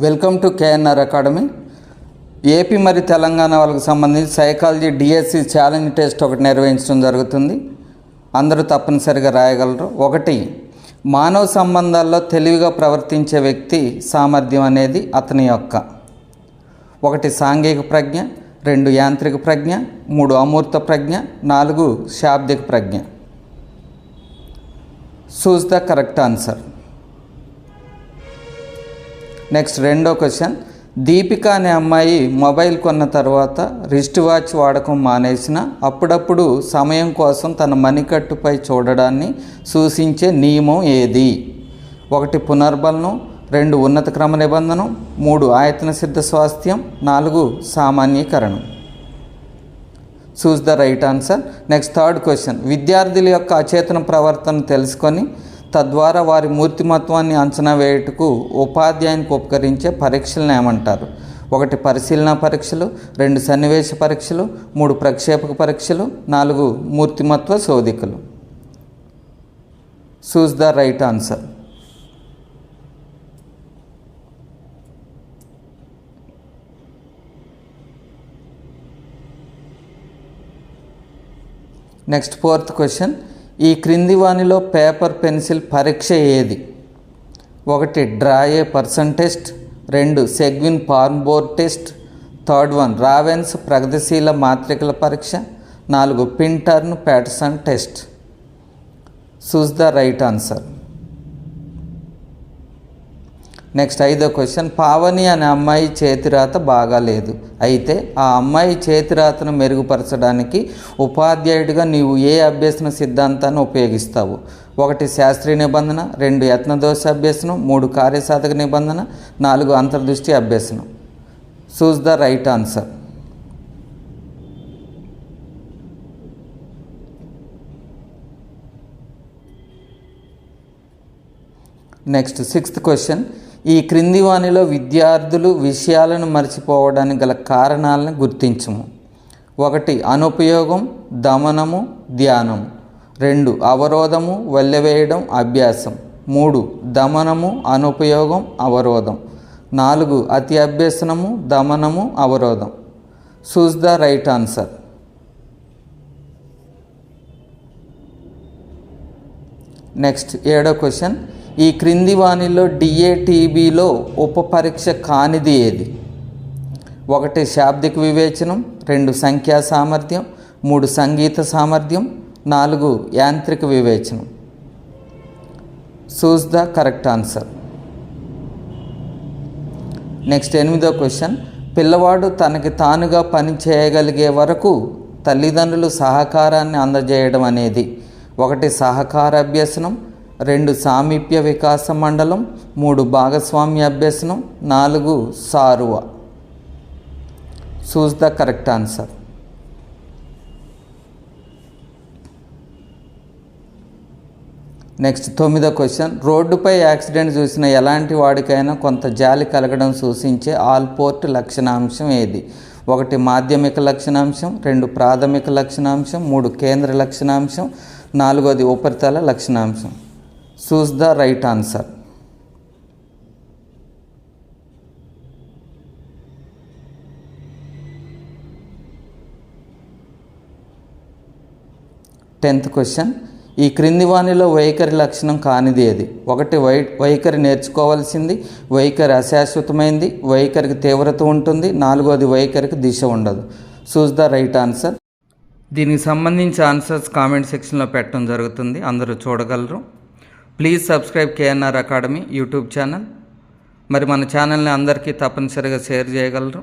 Welcome to KNR academy. AP మరి తెలంగాణ వాళ్ళకి సంబంధించి సైకాలజీ డిఎస్సి ఛాలెంజ్ టెస్ట్ ఒకటి నిర్వహించడం జరుగుతుంది. అందరూ తప్పనిసరిగా రాయగలరు. ఒకటి మానవ సంబంధాల్లో తెలివిగా ప్రవర్తించే వ్యక్తి సామర్థ్యం అనేది అతని యొక్క. ఒకటి సాంఘిక ప్రజ్ఞ. రెండు యాంత్రిక ప్రజ్ఞ. మూడు అమూర్త ప్రజ్ఞ. నాలుగు శాబ్దిక ప్రజ్ఞ. Choose the correct answer. Next రెండో క్వశ్చన్. దీపిక అనే అమ్మాయి మొబైల్ కొన్న తర్వాత రిస్ట్ వాచ్ వాడకం మానేసిన అప్పుడప్పుడు సమయం కోసం తన మణికట్టుపై చూడడాన్ని సూచించే నియమం ఏది? ఒకటి పునర్బలనం. రెండు ఉన్నత క్రమ నిబంధనం. మూడు ఆయతన సిద్ధ స్వాస్థ్యం. నాలుగు సామాన్యీకరణం. Choose the right answer. Next third question. విద్యార్థుల యొక్క అచేతన ప్రవర్తన తెలుసుకొని తద్వారా వారి మూర్తిమత్వాన్ని అంచనా వేయుటకు ఉపాధ్యాయునికి ఉపకరించే పరీక్షలను ఏమంటారు? ఒకటి పరిశీలన పరీక్షలు రెండు సన్నివేశ పరీక్షలు మూడు ప్రక్షేపక పరీక్షలు నాలుగు మూర్తిమత్వ శోధికలు. Choose the right answer next fourth question ఈ క్రింది వానిలో పేపర్ పెన్సిల్ పరీక్ష ఏది? ఒకటి డ్రా ఏ పర్సన్ టెస్ట్. రెండు Seguin form board test. Third one Raven's ప్రగతిశీల మాత్రికల పరీక్ష. నాలుగు Pintner Paterson test. Choose the right answer. Next ఐదో క్వశ్చన్ పావని అనే అమ్మాయి చేతిరాత బాగాలేదు అయితే ఆ అమ్మాయి చేతిరాతను మెరుగుపరచడానికి ఉపాధ్యాయుడిగా నీవు ఏ అభ్యసన సిద్ధాంతాన్ని ఉపయోగిస్తావు? ఒకటి శాస్త్రీయ నిబంధన రెండు యత్నదోష అభ్యసనం మూడు కార్యసాధక నిబంధన నాలుగు అంతర్దృష్టి అభ్యసనం. Choose the right answer next sixth question ఈ క్రింది వాణిలో విద్యార్థులు విషయాలను మర్చిపోవడానికి గల కారణాలను గుర్తించము. ఒకటి అనుపయోగం దమనము ధ్యానం రెండు అవరోధము వెళ్ళవేయడం అభ్యాసం. మూడు దమనము అనుపయోగం అవరోధం. నాలుగు అతి అభ్యసనము దమనము అవరోధం. Choose the right answer next ఏడో క్వశ్చన్ ఈ క్రింది వాణిలో డిఏటీబీలో ఉప పరీక్ష కానిది ఏది? ఒకటి శాబ్దిక వివేచనం రెండు సంఖ్యా సామర్థ్యం మూడు సంగీత సామర్థ్యం నాలుగు యాంత్రిక వివేచనం. Choose the correct answer next ఎనిమిదో క్వశ్చన్ పిల్లవాడు తనకి తానుగా పని చేయగలిగే వరకు తల్లిదండ్రులు సహకారాన్ని అందజేయడం అనేది. ఒకటి సహకార అభ్యసనం రెండు సామీప్య వికాస మండలం మూడు భాగస్వామ్య అభ్యసనం నాలుగు సారువ. Choose the correct answer next తొమ్మిదో క్వశ్చన్ రోడ్డుపై యాక్సిడెంట్ చూసిన ఎలాంటి వాడికైనా కొంత జాలి కలగడం సూచించే ఆల్పోర్ట్ లక్షణాంశం ఏది? ఒకటి మాధ్యమిక లక్షణాంశం. రెండు ప్రాథమిక లక్షణాంశం. మూడు కేంద్ర లక్షణాంశం. నాలుగోది ఉపరితల లక్షణాంశం. Choose the right answer. Tenth question. ఈ క్రింది వాణిలో వైఖరి లక్షణం కానిది ఏది? ఒకటి వై వైఖరి నేర్చుకోవాల్సింది వైఖరి అశాశ్వతమైంది వైఖరికి తీవ్రత ఉంటుంది నాలుగోది వైఖరికి దిశ ఉండదు. Choose the right answer. దీనికి సంబంధించి ఆన్సర్స్ కామెంట్ సెక్షన్లో పెట్టడం జరుగుతుంది. అందరూ చూడగలరు. Please subscribe KNR academy YouTube channel. మరి మన ఛానల్ని అందరికీ తప్పనిసరిగా షేర్ చేయగలరు.